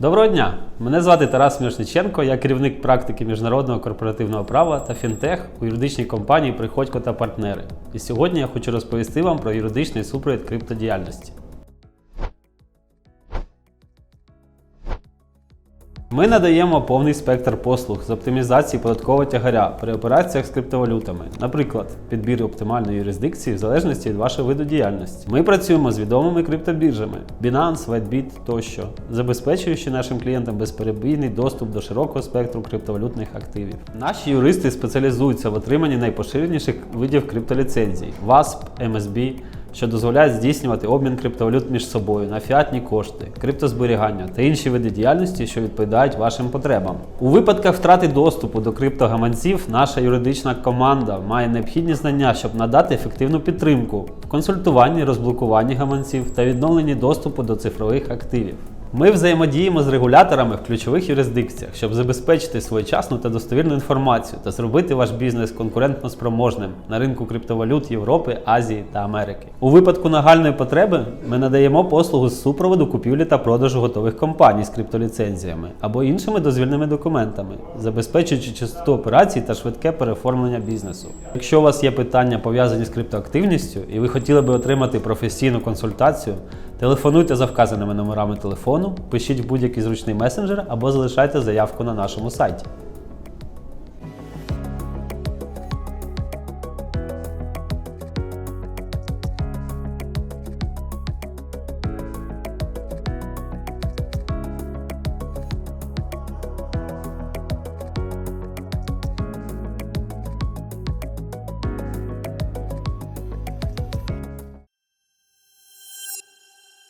Доброго дня! Мене звати Тарас Мірошниченко, я керівник практики міжнародного корпоративного права та фінтех у юридичній компанії Приходько та партнери. І сьогодні я хочу розповісти вам про юридичний супровід криптодіяльності. Ми надаємо повний спектр послуг з оптимізації податкового тягаря при операціях з криптовалютами, наприклад, підбір оптимальної юрисдикції в залежності від вашого виду діяльності. Ми працюємо з відомими криптобіржами Binance, WhiteBit тощо, забезпечуючи нашим клієнтам безперебійний доступ до широкого спектру криптовалютних активів. Наші юристи спеціалізуються в отриманні найпоширеніших видів криптоліцензій WASP, MSB, що дозволяють здійснювати обмін криптовалют між собою на фіатні кошти, криптозберігання та інші види діяльності, що відповідають вашим потребам. У випадках втрати доступу до криптогаманців наша юридична команда має необхідні знання, щоб надати ефективну підтримку в консультуванні, розблокуванні гаманців та відновленні доступу до цифрових активів. Ми взаємодіємо з регуляторами в ключових юрисдикціях, щоб забезпечити своєчасну та достовірну інформацію та зробити ваш бізнес конкурентно спроможним на ринку криптовалют Європи, Азії та Америки. У випадку нагальної потреби ми надаємо послугу з супроводу купівлі та продажу готових компаній з криптоліцензіями або іншими дозвільними документами, забезпечуючи частоту операцій та швидке переоформлення бізнесу. Якщо у вас є питання пов'язані з криптоактивністю і ви хотіли би отримати професійну консультацію, Телефонуйте за вказаними номерами телефону, пишіть в будь-який зручний месенджер або залишайте заявку на нашому сайті.